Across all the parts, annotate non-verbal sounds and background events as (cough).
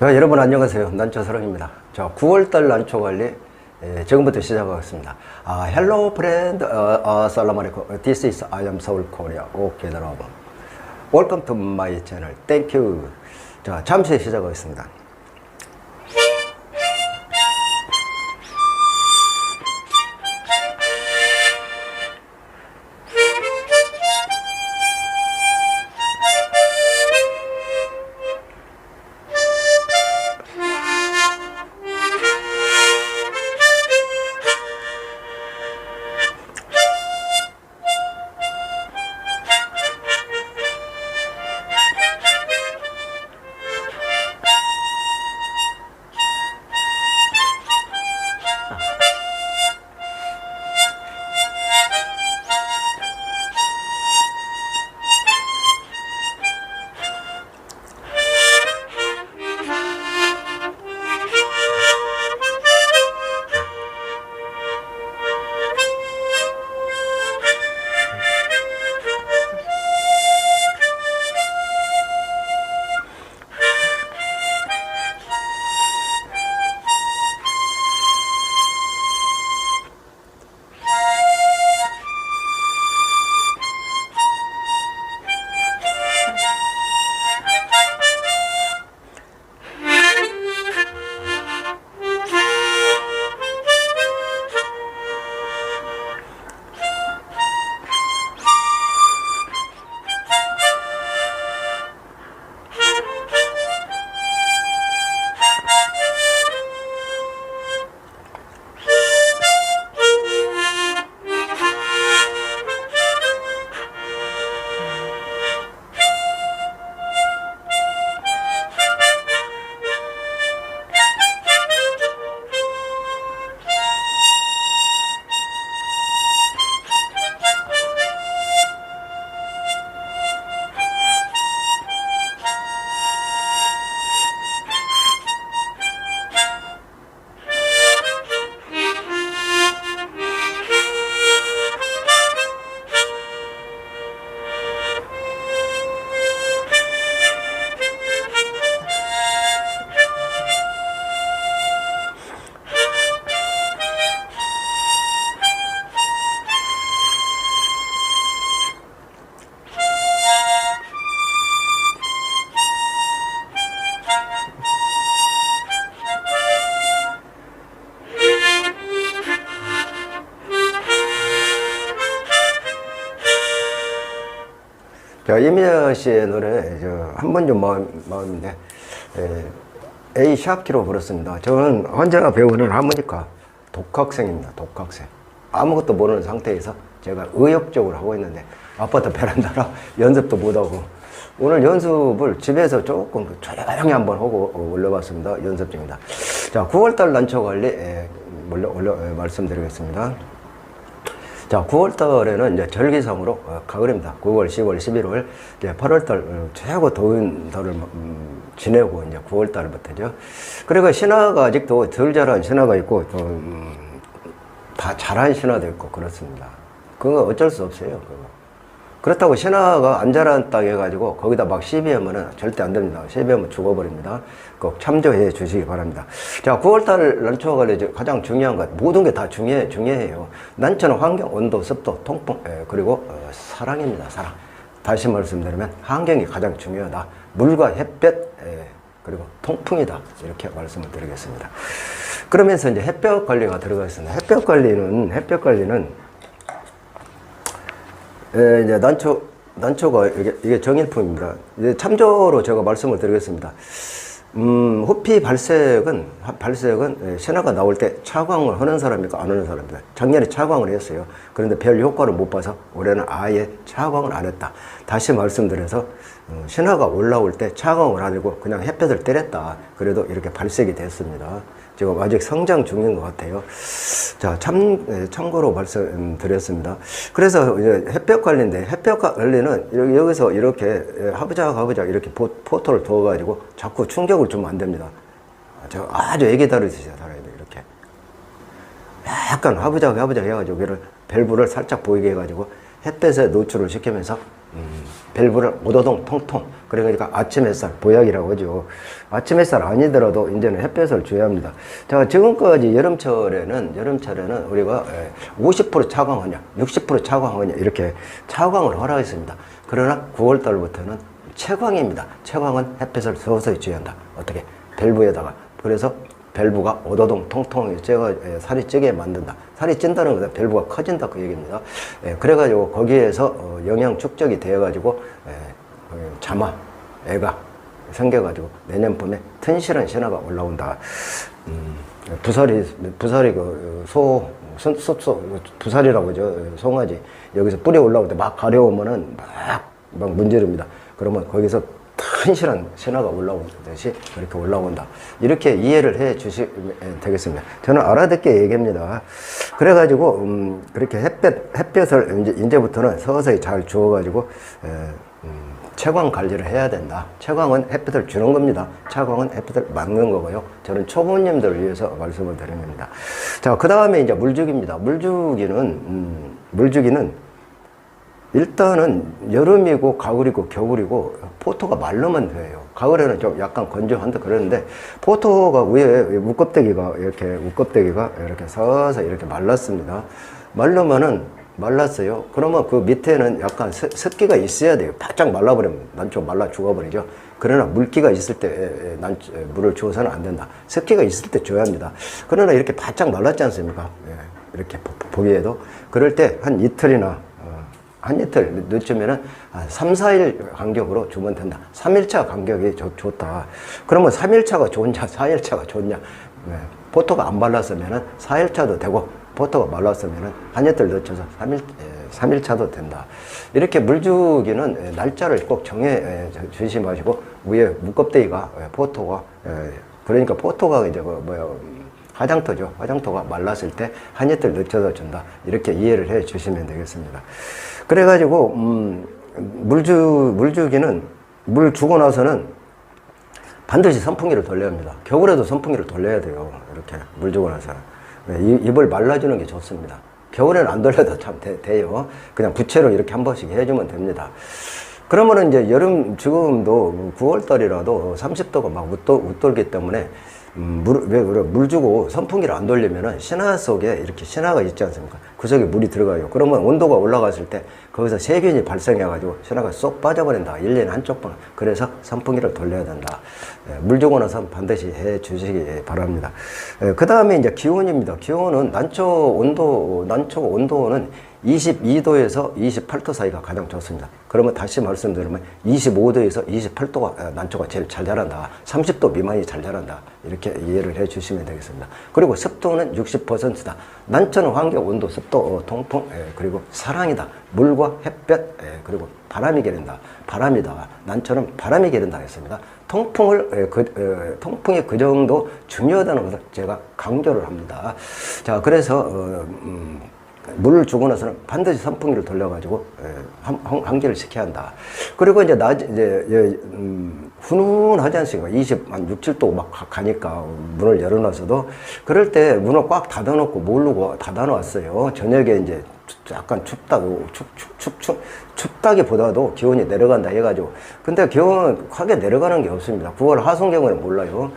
자, 여러분 안녕하세요. 난초사랑입니다. 자, 9월달 난초 관리 예, 지금부터 시작하겠습니다. 아, 헬로 프렌드, 어, 어, 살라마레코. This is I am Seoul Korea. 오케이, 여러분. Welcome to my channel. Thank you. 자, 잠시 시작하겠습니다. 이미아 씨의 노래, 한번좀 마음, 마음인데, 에, A 샵 키로 불렀습니다. 저는 언제나 배우는 하모니카 독학생입니다. 독학생. 아무것도 모르는 상태에서 제가 의욕적으로 하고 있는데, 아파트 베란다라 (laughs) 연습도 못하고, 오늘 연습을 집에서 조금 조용히 한번 하고 올려봤습니다. 연습 중입니다. 자, 9월달 난초 관리, 에, 올려, 올려, 에, 말씀드리겠습니다. 자, 9월 달에는 이제 절기상으로 어, 가을입니다. 9월, 10월, 11월, 이제 8월 달 어, 최고 더운 달을 음, 지내고 이제 9월 달부터죠. 그리고 신화가 아직도 덜 자란 신화가 있고 또, 음, 다 자란 신화도 있고 그렇습니다. 그거 어쩔 수 없어요. 그거. 그렇다고 신화가 안 자란 땅 해가지고 거기다 막 시비하면은 절대 안 됩니다. 시비하면 죽어버립니다. 꼭 참조해 주시기 바랍니다. 자, 9월달 난초와 관련 가장 중요한 것, 모든 게 다 중요해, 중요해요. 난초는 환경, 온도, 습도, 통풍, 예, 그리고 어, 사랑입니다. 사랑. 다시 말씀드리면 환경이 가장 중요하다. 물과 햇볕, 예, 그리고 통풍이다. 이렇게 말씀을 드리겠습니다. 그러면서 이제 햇볕 관리가 들어가 있습니다. 햇볕 관리는, 햇볕 관리는 예, 이제 난초, 난초가 이게, 이게 정일품입니다. 이제 참조로 제가 말씀을 드리겠습니다. 음, 호피 발색은, 발색은 예, 신화가 나올 때 차광을 하는 사람입니까? 안 하는 사람입니까? 작년에 차광을 했어요. 그런데 별 효과를 못 봐서 올해는 아예 차광을 안 했다. 다시 말씀드려서, 어, 신화가 올라올 때 차광을 안 하고 그냥 햇볕을 때렸다. 그래도 이렇게 발색이 됐습니다. 지금 아직 성장 중인 것 같아요. 자, 참, 예, 참고로 말씀드렸습니다. 그래서 이제 햇볕 관리인데, 햇볕 관리는 여기- 여기서 이렇게 예, 하부작 하부작 이렇게 포, 포토를 두어가지고 자꾸 충격을 주면 안 됩니다. 저 아주 애기 다루듯이 달아야 돼요, 이렇게. 약간 하부작 하부작 해가지고 여기를 밸브를 살짝 보이게 해가지고 햇볕에 노출을 시키면서 음, 밸브를 오도동 통통. 그러니까 아침 햇살, 보약이라고 하죠. 아침 햇살 아니더라도 이제는 햇볕을 줘야 합니다. 자, 지금까지 여름철에는, 여름철에는 우리가 50% 차광하냐, 60% 차광하냐, 이렇게 차광을 허락했습니다. 그러나 9월달부터는 채광입니다. 채광은 햇볕을 서서히 줘야 한다. 어떻게? 밸브에다가. 그래서 밸브가 오도동 통통 쪄가 예, 살이 찌게 만든다. 살이 찐다는 것은 밸브가 커진다 그 얘기입니다. 예, 그래가지고 거기에서 어, 영양 축적이 되어가지고 예, 어, 자마, 애가 생겨가지고 내년 봄에 튼실한 신화가 올라온다. 음, 부살이 부살이 그 소, 소, 소, 소 부살이라고 그러죠. 송아지 여기서 뿌리 올라올 때 막 가려우면은 막, 막 문지릅니다. 그러면 거기서 튼실한 신화가 올라오듯이 그렇게 올라온다. 이렇게 이해를 해 주시면 되겠습니다. 저는 알아듣게 얘기합니다. 그래가지고, 음, 그렇게 햇볕, 햇볕을 이제, 이제부터는 서서히 잘 주어가지고, 에, 음, 채광 관리를 해야 된다. 채광은 햇빛을 주는 겁니다. 채광은 햇빛을 막는 거고요. 저는 초보님들을 위해서 말씀을 드리는 겁니다. 자, 그 다음에 이제 물주기입니다. 물주기는, 음, 물주기는 일단은 여름이고 가을이고 겨울이고 포토가 마르면 돼요. 가을에는 좀 약간 건조한데 그러는데 포토가 위에 무껍데기가 이렇게 무껍데기가 이렇게 서서 이렇게 말랐습니다. 말르면은 말랐어요. 그러면 그 밑에는 약간 습- 습기가 있어야 돼요. 바짝 말라버리면 난초 말라 죽어버리죠. 그러나 물기가 있을 때 난, 물을 주어서는 안 된다. 습기가 있을 때 줘야 합니다. 그러나 이렇게 바짝 말랐지 않습니까? 예, 이렇게 보- 보기에도. 그럴 때 한 이틀이나 어, 한 이틀 늦추면은 한 3, 4일 간격으로 주면 된다. 3일차 간격이 좋, 좋다. 그러면 3일차가 좋냐, 4일차가 좋냐. 네. 포토가 안 발랐으면은 4일차도 되고, 포토가 말랐으면은 한 이틀 늦춰서 3일, 3일차도 된다. 이렇게 물주기는 예, 날짜를 꼭 정해 예, 저- 주시마시고, 위에 무껍데기가, 예, 포토가, 예, 그러니까 포토가 이제 그 뭐야, 화장토죠. 화장토가 말랐을 때 한 이틀 늦춰서 준다. 이렇게 이해를 해 주시면 되겠습니다. 그래가지고, 음, 물주, 물주기는 물 주고 나서는 반드시 선풍기를 돌려야 합니다. 겨울에도 선풍기를 돌려야 돼요. 이렇게 물 주고 나서. 네, 이- 입을 말라주는 게 좋습니다. 겨울에는 안 돌려도 참 돼, 요 그냥 부채로 이렇게 한 번씩 해주면 됩니다. 그러면은 이제 여름, 지금도 9월달이라도 30도가 막 웃돌, 웃돌기 때문에 음, 물, 왜, 그래, 물 주고 선풍기를 안 돌리면은 신화 속에 이렇게 신화가 있지 않습니까? 그 속에 물이 들어가요. 그러면 온도가 올라갔을 때 거기서 세균이 발생해가지고 신화가 쏙 빠져버린다. 1년에 한쪽만. 그래서 선풍기를 돌려야 된다. 예, 물 주고 나서 반드시 해 주시기 바랍니다. 그 다음에 이제 기온입니다. 기온은 난초 온도, 난초 온도는 22도에서 28도 사이가 가장 좋습니다. 그러면 다시 말씀드리면 25도에서 28도가 난초가 제일 잘 자란다. 30도 미만이 잘 자란다. 이렇게 이해를 해 주시면 되겠습니다. 그리고 습도는 60%다. 난초는 환경, 온도, 습도, 어, 통풍, 예, 그리고 사랑이다. 물과 햇볕, 예, 그리고 바람이 게른다. 바람이다. 난초는 바람이 게른다 했습니다. 통풍을, 예, 그, 예, 통풍이 그 정도 중요하다는 것을 제가 강조를 합니다. 자, 그래서, 어, 음, 물을 주고 나서는 반드시 선풍기를 돌려가지고 예, 한, 한, 환기를 시켜야 한다. 그리고 이제 낮 이제 예, 음, 훈훈하지 않습니까? 20, 한 6, 7도 막 가- 가니까 문을 열어놔서도 그럴 때 문을 꽉 닫아놓고 모르고 닫아놓았어요. 저녁에 이제 추- 약간 춥다고 춥, 춥, 춥, 춥, 춥다기보다도 기온이 내려간다 해가지고 근데 기온은 크게 내려가는 게 없습니다. 9월 하순 경우는 몰라요.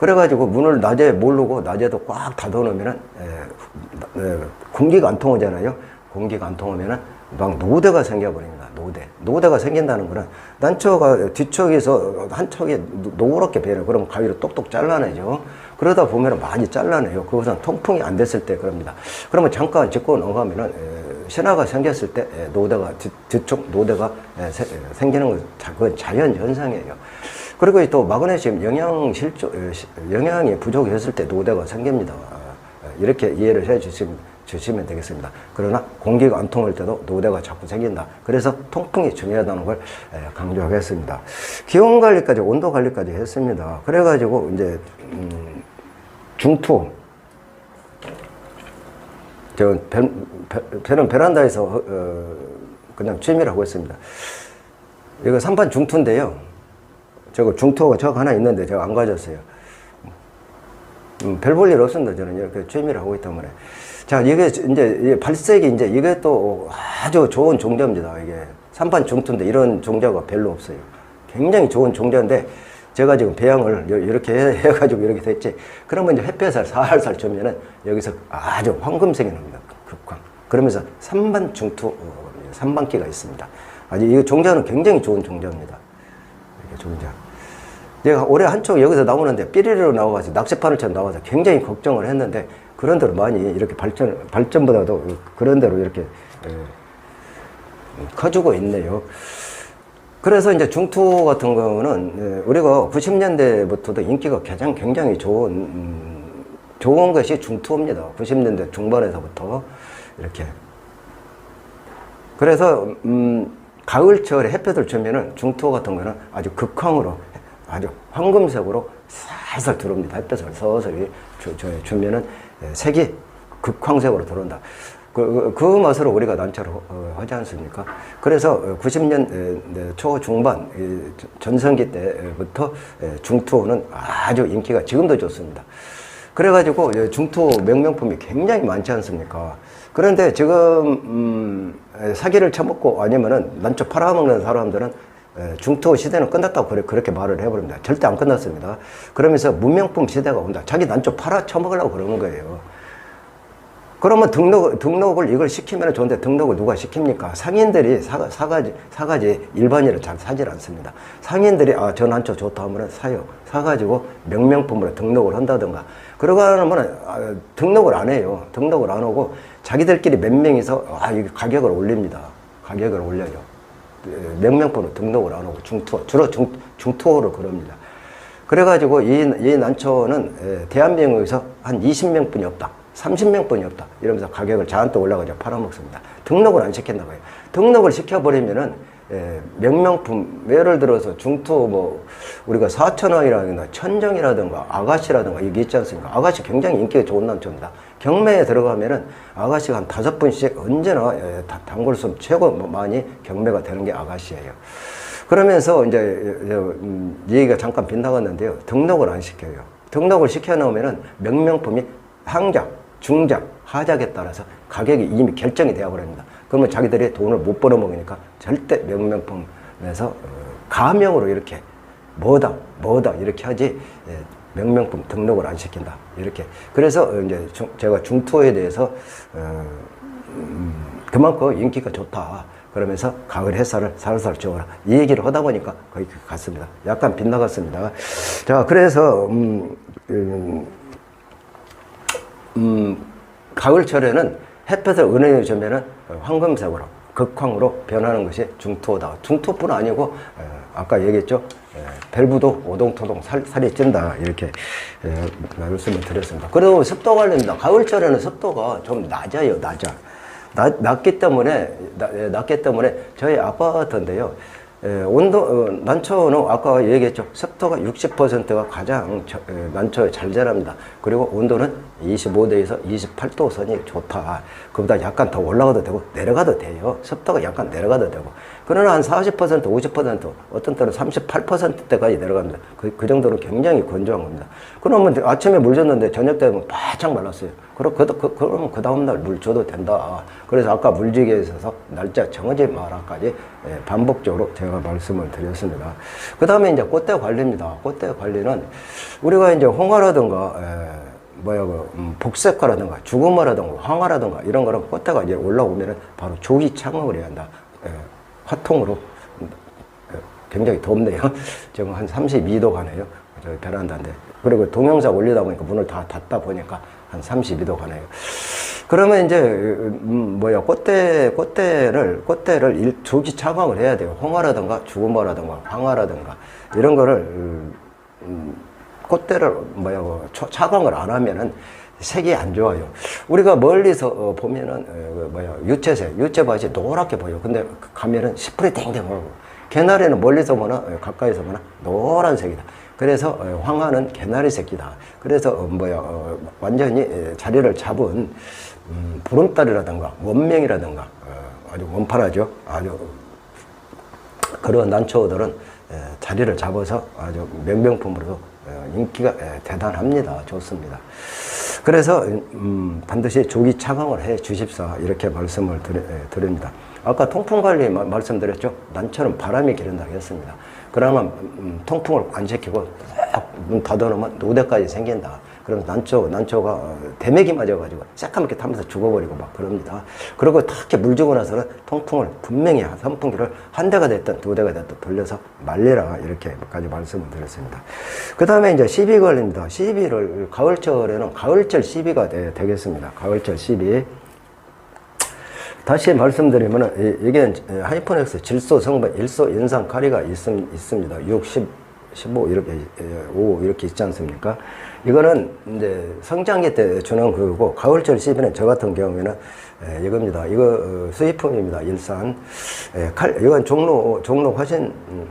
그래가지고 문을 낮에 모르고 낮에도 꽉 닫아놓으면은 예, 예, 공기가 안 통하잖아요. 공기가 안 통하면은 막 노대가 생겨버립니다. 노대. 노대가 생긴다는 거는 난초가 뒤쪽에서 한 척이 노- 노랗게 배려. 그러면 가위로 똑똑 잘라내죠. 그러다 보면 많이 잘라내요. 그것은 통풍이 안 됐을 때 그럽니다. 그러면 잠깐 짚고 넘어가면은 에, 신화가 생겼을 때 에, 노대가 뒤, 뒤쪽 노대가 에, 세- 에, 생기는 건 자- 그건 자연 현상이에요. 그리고 또 마그네슘 영양 실조 에, 시- 영양이 부족했을 때 노대가 생깁니다. 아, 이렇게 이해를 해 주시면, 주시면 되겠습니다. 그러나 공기가 안 통할 때도 노대가 자꾸 생긴다. 그래서 통풍이 중요하다는 걸 에, 강조하겠습니다. 기온 관리까지, 온도 관리까지 했습니다. 그래가지고 이제 음, 중투 저 베, 베, 저는 베란다에서 어, 어, 그냥 취미를 하고 있습니다. 이거 삼판 중투인데요. 저거 중투가 저거 하나 있는데 제가 안 가졌어요. 음, 별 볼 일 없습니다. 저는 이렇게 취미를 하고 있기 때문에. 자, 이게 이제 이 발색이 이제 이게 또 아주 좋은 종자입니다. 이게 3판 중투인데 이런 종자가 별로 없어요. 굉장히 좋은 종자인데 제가 지금 배양을 요- 이렇게 해- 해가지고 이렇게 됐지. 그러면 이제 햇볕을 살살 주면은 여기서 아주 황금색이 납니다. 극광. 그러면서 3반 중투, 어, 3반기가 있습니다. 아주 이 종자는 굉장히 좋은 종자입니다. 이렇게 종자. 내가 올해 한쪽 여기서 나오는데 삐리리로 나와가지고 쳐 나와서 굉장히 걱정을 했는데 그런 대로 많이 이렇게 발전, 발전보다도 그런 대로 이렇게 예, 커지고 있네요. 그래서 이제 중투 같은 경우는 예, 우리가 90년대부터도 인기가 가장 굉장히 좋은 음, 좋은 것이 중투입니다. 90년대 중반에서부터 이렇게 그래서 음, 가을철에 햇볕을 쬐면은 중투 같은 거는 아주 극황으로 아주 황금색으로 살살 들어옵니다. 햇볕을 서서히 주, 주, 주면은 예, 색이 극황색으로 들어온다. 그, 그, 그 맛으로 우리가 난초를 어, 하지 않습니까? 그래서 90년 초 중반 이 전성기 때부터 예, 중투는 아주 인기가 지금도 좋습니다. 그래가지고 이제 중투 명명품이 굉장히 많지 않습니까? 그런데 지금 음, 에, 사기를 쳐먹고 아니면은 난초 팔아먹는 사람들은 에, 중투 시대는 끝났다고 그렇게 말을 해버립니다. 절대 안 끝났습니다. 그러면서 문명품 시대가 온다. 자기 난초 팔아 쳐먹으려고 그러는 거예요. 그러면 등록, 등록을 이걸 시키면 좋은데 등록을 누가 시킵니까? 상인들이 사, 사가지, 사가지 일반인은 잘 사질 않습니다. 상인들이 아, 저 난초 좋다 하면 사요. 사가지고 명명품으로 등록을 한다든가. 그러고 하면 아, 등록을 안 해요. 등록을 안 하고 자기들끼리 몇 명이서 아, 이 가격을 올립니다. 가격을 올려요. 에, 명명품으로 등록을 안 하고 중투어, 주로 중, 중투어를 그럽니다. 그래가지고 이, 이 난초는 에, 대한민국에서 한 20명 뿐이 없다. 30명 뿐이 없다. 이러면서 가격을 잔뜩 올라가지고 팔아먹습니다. 등록을 안 시킨다고요. 등록을 시켜버리면은 에, 명명품 예를 들어서 중투 뭐 우리가 사천왕이라든가 천정이라든가 아가씨라든가 이게 있지 않습니까? 아가씨 굉장히 인기가 좋은 난초입니다. 경매에 들어가면은 아가씨가 한 다섯 분씩 언제나 에, 다- 단골수 최고 많이 경매가 되는 게 아가씨예요. 그러면서 이제 음, 얘기가 잠깐 빗나갔는데요. 등록을 안 시켜요. 등록을 시켜놓으면은 명명품이 항작, 중작, 하작에 따라서 가격이 이미 결정이 되어버립니다. 그러면 자기들이 돈을 못 벌어먹으니까 절대 명명품에서 어, 가명으로 이렇게 뭐다, 뭐다 이렇게 하지 예, 명명품 등록을 안 시킨다. 이렇게. 그래서 어, 이제 중- 제가 중투에 대해서 어, 음, 그만큼 인기가 좋다. 그러면서 가을 햇살을 살살 쬐어라. 이 얘기를 하다 보니까 거의 갔습니다. 약간 빗나갔습니다. 자, 그래서, 음, 음, 음, 가을철에는 햇볕을 은은히 주면은 황금색으로, 극황으로 변하는 것이 중투어다. 중투뿐 아니고, 에, 아까 얘기했죠. 에, 밸브도 오동토동 살, 살이 찐다. 이렇게 에, 말씀을 드렸습니다. 그리고 습도 관리입니다. 가을철에는 습도가 좀 낮아요, 낮아. 낮, 낮기 때문에, 낮, 예, 낮기 때문에 저희 아파트인데요. 에, 온도, 어, 난초는 아까 얘기했죠. 습도가 60%가 가장 저, 에, 난초에 잘 자랍니다. 그리고 온도는 25도에서 28도 선이 좋다. 그보다 약간 더 올라가도 되고 내려가도 돼요. 습도가 약간 내려가도 되고. 그러나 한 40%, 50%, 어떤 때는 38%대까지 내려갑니다. 그, 그 정도는 굉장히 건조한 겁니다. 그러면 아침에 물 줬는데 저녁 되면 바짝 말랐어요. 그럼 그, 그, 그러면 그 다음날 물 줘도 된다. 그래서 아까 물지기에 있어서 날짜 정하지 마라까지 예, 반복적으로 제가 말씀을 드렸습니다. 그 다음에 이제 꽃대 관리입니다. 꽃대 관리는 우리가 이제 홍화라든가 에, 뭐야 그 음, 복색화라든가 죽음화라든가 황화라든가 이런 거는 꽃대가 이제 올라오면은 바로 조기 창업을 해야 한다. 에, 화통으로 굉장히 덥네요. (laughs) 지금 한 32도 가네요. 저희 베란다인데. 그리고 동영상 올리다 보니까 문을 다 닫다 보니까 한 32도 가네요. 그러면 이제 음, 뭐야 꽃대 꽃대를 꽃대를 일, 조기 차광을 해야 돼요. 홍화라든가 죽음화라든가 황화라든가 이런 거를 음, 음, 꽃대를 뭐야 그 초- 차광을 안 하면은 색이 안 좋아요. 우리가 멀리서 어, 보면은 어, 그 뭐야 유채색 유채밭이 노랗게 보여. 근데 가면은 시프리 땡땡 하고 개나리는 멀리서 보나 어, 가까이서 보나 노란색이다. 그래서 어, 황화는 개나리 새끼다. 그래서 어, 뭐야 어, 완전히 에, 자리를 잡은 음, 보름달이라든가 원명이라든가 어, 아주 원판하죠. 아주 그런 난초들은 에, 자리를 잡아서 아주 명명품으로 어, 인기가 에, 대단합니다. 좋습니다. 그래서 음, 반드시 조기 차강을 해 주십사 이렇게 말씀을 드리, 에, 드립니다. 아까 통풍 관리 마- 말씀드렸죠. 난처럼 바람이 기른다고 했습니다. 그러면 음, 통풍을 안 시키고 딱문 닫아놓으면 노대까지 생긴다. 그럼 난초, 난초가 어, 대맥이 맞아가지고 새까맣게 타면서 죽어버리고 막 그럽니다. 그리고 탁 이렇게 물 주고 나서는 통풍을 분명히 선풍기를 한 대가 됐든 두 대가 됐든 돌려서 말리라 이렇게까지 말씀을 드렸습니다. 그 다음에 이제 시비 걸립니다. 시비를 가을철에는 가을철 시비가 되, 되겠습니다. 가을철 시비. 다시 말씀드리면 이게 하이퍼넥스 질소 성분 일소 인상 카리가 있, 있습니다. 6, 10, 15 이렇게 5 이렇게 있지 않습니까? 이거는 이제 성장기 때 주는 그거고 가을철 시비는 저 같은 경우에는 에, 이겁니다. 이거 어, 수입품입니다. 일산 에, 칼 이건 종로 종로 화신 음,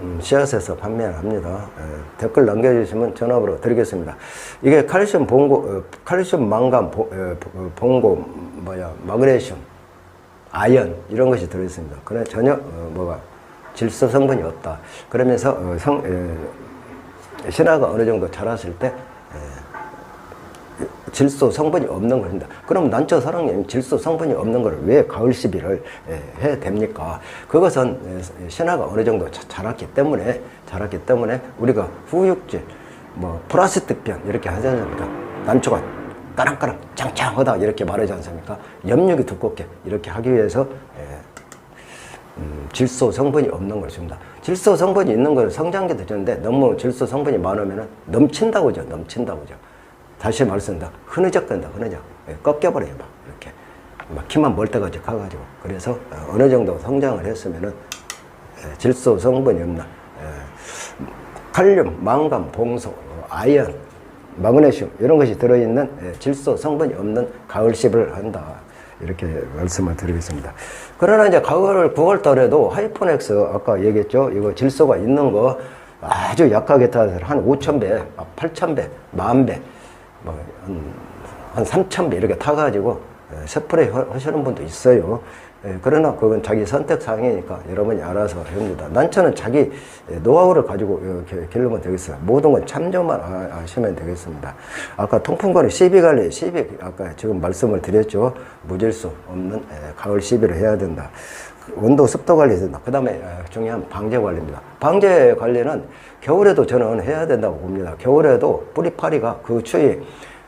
음, 씨앗에서 판매를 합니다. 에, 댓글 남겨주시면 전화번호 드리겠습니다. 이게 칼슘 봉고, 어, 칼슘 망간 보, 에, 보- 봉고, 뭐야, 마그네슘, 아연, 이런 것이 들어있습니다. 그래 전혀, 어, 뭐가, 질소 성분이 없다. 그러면서, 어, 성, 에, 신화가 어느 정도 자랐을 때, 질소 성분이 없는 겁니다. 그럼 난초 사랑님 질소 성분이 없는 걸 왜 가을 시비를 예, 해 됩니까? 그것은 예, 신화가 어느 정도 자- 자랐기 때문에 자랐기 때문에 우리가 후육질, 뭐 플라스틱병 이렇게 하지 않습니까? 난초가 까랑까랑 짱짱하다 이렇게 말하지 않습니까? 염력이 두껍게 이렇게 하기 위해서 예, 음, 질소 성분이 없는 것입니다. 질소 성분이 있는 걸 성장기 되는데 너무 질소 성분이 많으면 넘친다고죠. 넘친다고죠. 다시 말씀드립니다. 흐느적된다. 흐느적. 예, 꺾여버려요. 막 이렇게. 막 키만 멀 때까지 가가지고. 그래서 어, 어느 정도 성장을 했으면은 예, 질소 성분이 없나. 예, 칼륨, 망간, 봉소, 어, 아연, 마그네슘 이런 것이 들어있는 예, 질소 성분이 없는 가을십을 한다. 이렇게 말씀을 드리겠습니다. 그러나 이제 가을 9월 달에도 하이포넥스 아까 얘기했죠. 이거 질소가 있는 거 아주 약하게 타서 한 5,000배, 8,000배, 만 배, 뭐, 한, 한 3,000배 이렇게 타가지고 예, 스프레이 하- 하시는 분도 있어요. 예, 그러나 그건 자기 선택 사항이니까 여러분이 알아서 합니다. 난처는 자기 예, 노하우를 가지고 이렇게 기르면 되겠어요. 모든 건 참조만 아- 하시면 되겠습니다. 아까 통풍관리 시비 관리, 시비 아까 지금 말씀을 드렸죠. 무질소 없는 예, 가을 시비를 해야 된다. 그 온도 습도 관리 된다. 그 다음에 중요한 방제 관리입니다. 방제 관리는 겨울에도 저는 해야 된다고 봅니다. 겨울에도 뿌리파리가 그 추위,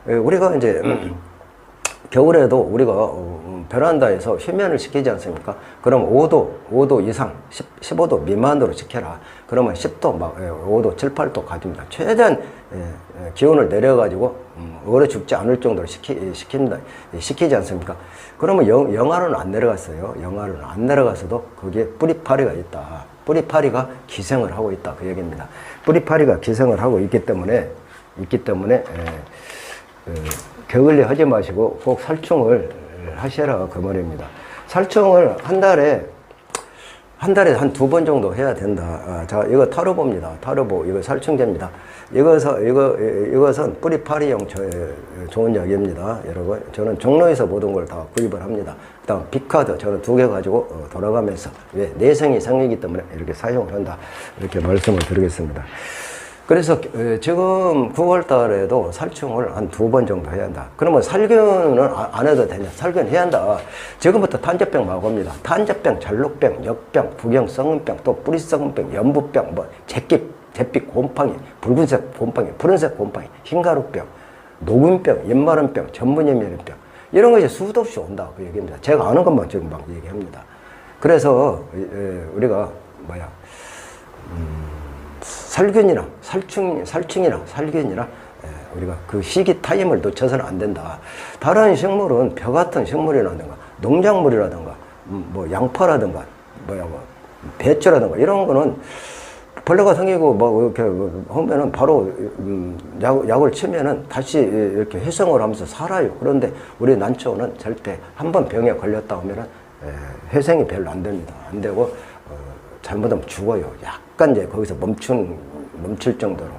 예, 우리가 이제 (clears throat) 겨울에도 우리가 어, 베란다에서 휴면을 시키지 않습니까? 그럼 5도, 5도 이상, 10, 15도 미만으로 시켜라. 그러면 10도, 막 예, 5도, 7, 8도 가집니다. 최대한 예, 예, 기온을 내려가지고 음, 얼어 죽지 않을 정도로 시키, 시킨다, 예, 시키지 않습니까? 그러면 영, 영하로는 안 내려갔어요. 영하로는 안 내려가서도 거기에 뿌리파리가 있다. 뿌리파리가 기생을 하고 있다. 그 얘기입니다. 뿌리파리가 기생을 하고 있기 때문에, 있기 때문에, 예, 그 게을리 하지 마시고 꼭 살충을 하셔라 그 말입니다. 살충을 한 달에 한 달에 한 두 번 정도 해야 된다. 아, 자, 이거 타르보입니다. 타르보 이거 살충제입니다. 이것은 이거 이것은 뿌리파리용 저, 좋은 약입니다. 여러분, 저는 종로에서 모든 걸 다 구입을 합니다. 그다음 비카드 저는 두 개 가지고 어, 돌아가면서 왜 내성이 생기기 때문에 이렇게 사용을 한다. 이렇게 말씀을 드리겠습니다. 그래서 어, 지금 9월 달에도 살충을 한 두 번 정도 해야 한다. 그러면 살균은 아- 안 해도 되냐? 살균 해야 한다. 지금부터 탄저병 막옵니다. 탄저병, 잘록병, 역병, 부경 썩은병, 또 뿌리 썩은병, 연부병, 뭐 제끼, 잿빛 곰팡이, 붉은색 곰팡이, 푸른색 곰팡이, 흰가루병, 녹음병, 입마른병, 전문염열병 이런 것이 수도 없이 온다. 그 얘기입니다. 제가 아는 것만 지금 막 얘기합니다. 그래서 에, 우리가 뭐야 살균이나 살충, 살충이나 살균이나 에, 우리가 그 시기 타임을 놓쳐서는 안 된다. 다른 식물은 벼 같은 식물이라든가 농작물이라든가 음, 뭐 양파라든가 뭐야 뭐 배추라든가 이런 거는 벌레가 생기고 뭐 이렇게 하면은 바로 음, 약, 약을 치면은 다시 이렇게 회성을 하면서 살아요. 그런데 우리 난초는 절대 한 번 병에 걸렸다 하면은 에, 회생이 별로 안 됩니다. 안 되고 어, 잘못하면 죽어요. 약간 이제 거기서 멈춘, 멈출 정도로.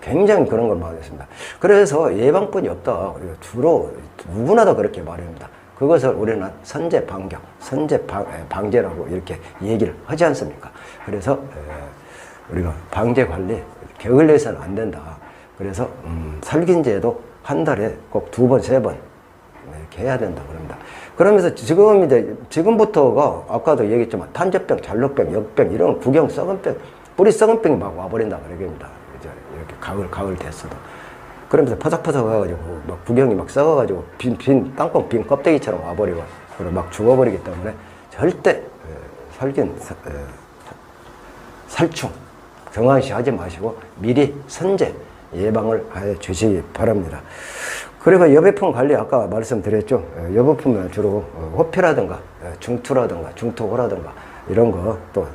굉장히 그런 걸 말했습니다. 그래서 예방법이 없다. 주로 누구나 다 그렇게 말합니다. 그것을 우리는 선제 방경, 선제 방, 에, 방제라고 이렇게 얘기를 하지 않습니까? 그래서 에, 우리가 방제 관리, 게을러서는 안 된다. 그래서 음, 살균제도 한 달에 꼭 두 번, 세 번 이렇게 해야 된다 그럽니다. 그러면서 지금 이제 지금부터가 아까도 얘기했지만 탄저병, 잘로병, 역병 이런 구경 썩은 병, 뿌리 썩은 병이 막 와버린다 그러겠습니다. 이제 이렇게 가을 가을 됐어도 그러면서 퍼석퍼석 해가지고 막 구경이 막 썩어가지고 빈, 빈 땅콩 빈 껍데기처럼 와버리고 그리고 막 죽어버리기 때문에 절대 에, 살균 사- 에, 살충 등한시 하지 마시고 미리 선제 예방을 해 주시기 바랍니다. 그리고 여배품 관리 아까 말씀드렸죠. 에, 여배품은 주로 어, 호피라든가 에, 중투라든가 중투호라든가 이런 거 또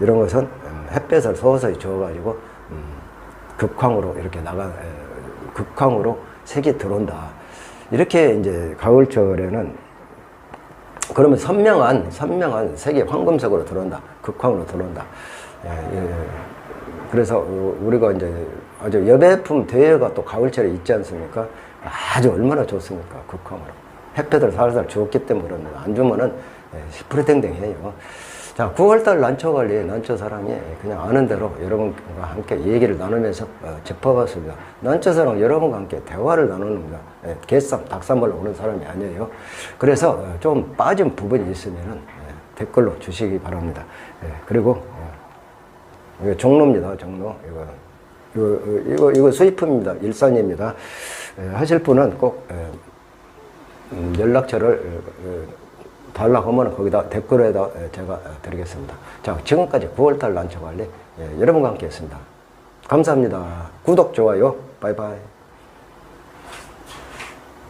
이런 것은 음, 햇볕을 서서히 줘가지고 음, 극황으로 이렇게 나가 에, 극황으로 색이 들어온다. 이렇게 이제 가을철에는 그러면 선명한 선명한 색이 황금색으로 들어온다. 극황으로 들어온다. 예, 예. 그래서 어, 우리가 이제 아주 여배품 대회가 또 가을철에 있지 않습니까? 아주 얼마나 좋습니까? 극황으로. 햇볕을 살살 주었기 때문에. 안 주면은 예, 시프르댕댕해요. 자, 9월달 난초 관리, 난초 사랑이 그냥 아는 대로 여러분과 함께 얘기를 나누면서 어, 짚어봤습니다. 난초 사랑 여러분과 함께 대화를 나누는겁니다 예, 개쌈, 닭쌈을 오는 사람이 아니에요. 그래서 어, 좀 빠진 부분이 있으면은 예, 댓글로 주시기 바랍니다. 예, 그리고 어, 이거 종로입니다, 종로. 이거, 이거, 이거, 이거 수입품입니다. 일산입니다. 예, 하실 분은 꼭 예, 음, 연락처를 어, 달라하면 거기다 댓글에다 예, 제가 어, 드리겠습니다. 자, 지금까지 9월달 난초 관리 예, 여러분과 함께 했습니다. 감사합니다. 구독, 좋아요, 바이바이.